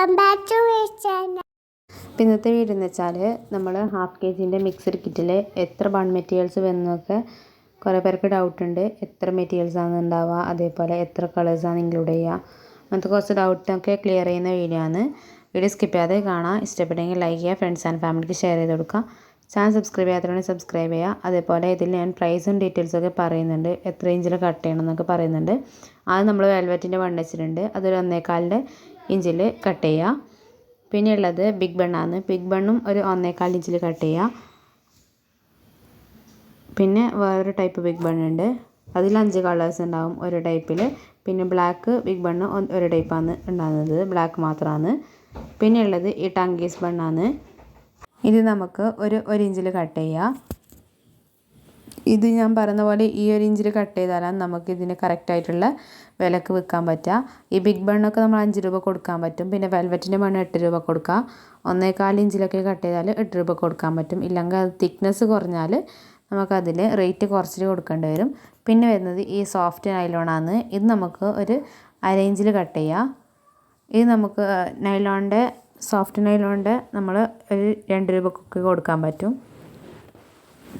അപ്പോൾ ഇന്നത്തെ വീഡിയോ എന്ന് വെച്ചാൽ നമ്മൾ ഹാഫ് കെ ജിന്റെ മിക്സഡ് കിറ്റിൽ എത്ര ബൺ മെറ്റീരിയൽസ് വരുന്നതൊക്കെ കുറേ പേർക്ക് ഡൗട്ട് ഉണ്ട്. എത്ര മെറ്റീരിയൽസ് ആണ് ഉണ്ടാവുക അതേപോലെ എത്ര കളേഴ്സാണ് ഇൻക്ലൂഡ് ചെയ്യുക. അങ്ങനത്തെ കുറച്ച് ഡൗട്ടൊക്കെ ക്ലിയർ ചെയ്യുന്ന വീഡിയോ ആണ്. വീഡിയോ സ്കിപ്പ് ചെയ്യാതെ കാണാം. ഇഷ്ടപ്പെട്ടെങ്കിൽ ലൈക്ക് ചെയ്യുക ഫ്രണ്ട്സ് ആൻഡ് ഫാമിലിക്ക് ഷെയർ ചെയ്ത് കൊടുക്കുക. ചാനൽ സബ്സ്ക്രൈബ് ചെയ്യാത്തവരാണെങ്കിൽ സബ്സ്ക്രൈബ് ചെയ്യുക. അതേപോലെ ഇതിൽ ഞാൻ പ്രൈസും ഡീറ്റെയിൽസൊക്കെ പറയുന്നുണ്ട്. എത്ര ഇഞ്ചിൽ കട്ട് ചെയ്യണം എന്നൊക്കെ പറയുന്നുണ്ട്. അത് നമ്മൾ വെൽവെറ്റിന്റെ വൺ വെച്ചിട്ടുണ്ട് അതൊരു ഒന്നേകാലിന്റെ ഇഞ്ചിൽ കട്ട് ചെയ്യുക പിന്നെ ഉള്ളത് ബിഗ് ബണ്ണാണ് ബിഗ് ബണ്ണും ഒരു ഒന്നേകാൽ ഇഞ്ചിൽ കട്ട് ചെയ്യുക പിന്നെ വേറൊരു ടൈപ്പ് ബിഗ് ബൺ ഉണ്ട്. അതിൽ അഞ്ച് കളേഴ്സ് ഉണ്ടാവും ഒരു ടൈപ്പിൽ പിന്നെ ബ്ലാക്ക് ബിഗ് ബണ്ണ് ഒരു ടൈപ്പാണ് ഉണ്ടാകുന്നത്. ബ്ലാക്ക് മാത്രമാണ് പിന്നെ ഉള്ളത് ഈ ടങ്കീസ് ബണ്ണാണ് ഇത് നമുക്ക് ഒരു ഒരു ഇഞ്ചിൽ കട്ട് ചെയ്യാം. ഇത് ഞാൻ പറയുന്ന പോലെ ഈ ഒരു ഇഞ്ചിൽ കട്ട് ചെയ്താലാണ് നമുക്ക് ഇതിന് കറക്റ്റായിട്ടുള്ള വിലക്ക് വിൽക്കാൻ പറ്റുക. ഈ ബിഗ് ബണ്ണൊക്കെ നമ്മൾ അഞ്ച് രൂപ കൊടുക്കാൻ പറ്റും. പിന്നെ വെൽവെറ്റിന്റെ മണ്ണ് എട്ട് രൂപ കൊടുക്കുക ഒന്നേകാൽ ഇഞ്ചിലൊക്കെ കട്ട് ചെയ്താൽ എട്ട് രൂപ കൊടുക്കാൻ പറ്റും. ഇല്ലെങ്കിൽ അത് തിക്നെസ് കുറഞ്ഞാൽ നമുക്കതിൽ റേറ്റ് കുറച്ചിട്ട് കൊടുക്കേണ്ടി വരും. പിന്നെ വരുന്നത് ഈ സോഫ്റ്റ് നൈലോണാണ് ഇത് നമുക്ക് ഒരു അര ഇഞ്ചിൽ കട്ട് ചെയ്യാം. ഇത് നമുക്ക് നൈലോണിന്റെ സോഫ്റ്റ് നൈലോണിന്റെ നമ്മൾ ഒരു രണ്ട് രൂപക്കൊക്കെ കൊടുക്കാൻ പറ്റും.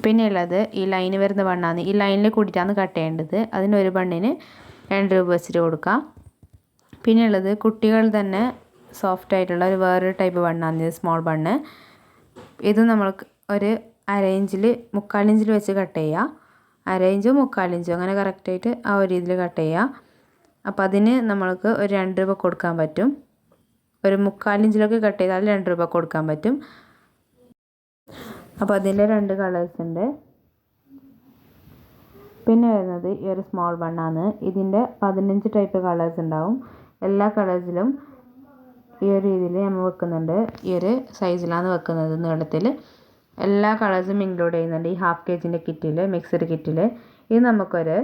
പിന്നെ ഉള്ളത് ഈ ലൈന് വരുന്ന ബണ്ണാണ് ഈ ലൈനിൽ കൂടിയിട്ടാണ് കട്ട് ചെയ്യേണ്ടത്. അതിന് ഒരു ബണ്ണിന് രണ്ട് രൂപ വെച്ചിട്ട് കൊടുക്കാം. പിന്നെയുള്ളത് കുട്ടികൾ തന്നെ സോഫ്റ്റ് ആയിട്ടുള്ള ഒരു വേറൊരു ടൈപ്പ് ബണ്ണാണ് ഇത് സ്മോൾ ബണ്ണ്. ഇത് നമ്മൾക്ക് ഒരു അര ഇഞ്ചിൽ മുക്കാൽ ഇഞ്ചിൽ വെച്ച് കട്ട് ചെയ്യുക അര ഇഞ്ചോ മുക്കാൽ ഇഞ്ചോ അങ്ങനെ കറക്റ്റായിട്ട് ആ ഒരു രീതിയിൽ കട്ട് ചെയ്യുക അപ്പോൾ അതിന് നമ്മൾക്ക് ഒരു രണ്ട് രൂപ കൊടുക്കാൻ പറ്റും. ഒരു മുക്കാലിഞ്ചിലൊക്കെ കട്ട് ചെയ്താൽ രണ്ട് രൂപ കൊടുക്കാൻ പറ്റും. അപ്പോൾ അതിന്റെ രണ്ട് കളേഴ്സ് ഉണ്ട്. പിന്നെ വരുന്നത് ഈ ഒരു സ്മോൾ ബണ്ണാണ് ഇതിന്റെ പതിനഞ്ച് ടൈപ്പ് കളേഴ്സ് ഉണ്ടാവും. എല്ലാ കളേഴ്സിലും ഈ ഒരു രീതിയിൽ നമ്മൾ വെക്കുന്നുണ്ട്. ഈ ഒരു സൈസിലാണ് വെക്കുന്നത് നീളത്തിൽ. എല്ലാ കളേഴ്സും ഇൻക്ലൂഡ് ചെയ്യുന്നുണ്ട്. ഈ ഹാഫ് കെ ജിന്റെ കിറ്റിൽ മിക്സഡ് കിറ്റിൽ ഇത് നമുക്കൊരു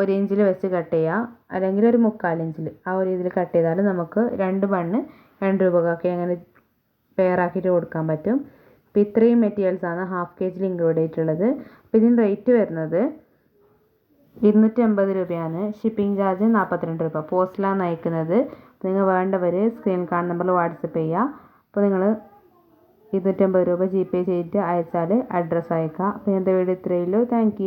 ഒരു ഇഞ്ചിൽ വെച്ച് കട്ട് ചെയ്യാം. അല്ലെങ്കിൽ ഒരു മുക്കാൽ ഇഞ്ചിൽ ആ ഒരു രീതിയിൽ കട്ട് ചെയ്താൽ നമുക്ക് രണ്ട് ബണ്ണ് രണ്ട് രൂപക്കൊക്കെ അങ്ങനെ പെയറാക്കിയിട്ട് കൊടുക്കാൻ പറ്റും. അപ്പോൾ ഇത്രയും മെറ്റീരിയൽസാണ് ഹാഫ് കെ ജിയിൽ ഇൻക്ലൂഡ് ആയിട്ടുള്ളത്. അപ്പോൾ ഇതിന് റേറ്റ് വരുന്നത് ഇരുന്നൂറ്റി അമ്പത് രൂപയാണ്. ഷിപ്പിംഗ് ചാർജ് നാൽപ്പത്തിരണ്ട് രൂപ. പോസ്റ്റിലാണ് അയക്കുന്നത്. നിങ്ങൾ വേണ്ടവർ സ്ക്രീൻ കാർഡ് നമ്പറിൽ വാട്സപ്പ് ചെയ്യുക അപ്പോൾ നിങ്ങൾ ഇരുന്നൂറ്റമ്പത് രൂപ ജി പേ ചെയ്തിട്ട് അയച്ചാൽ അഡ്രസ്സ് അയക്കാം. അപ്പോൾ ഇന്നത്തെ വീഡിയോ ഇത്രയേ ഉള്ളൂ. താങ്ക്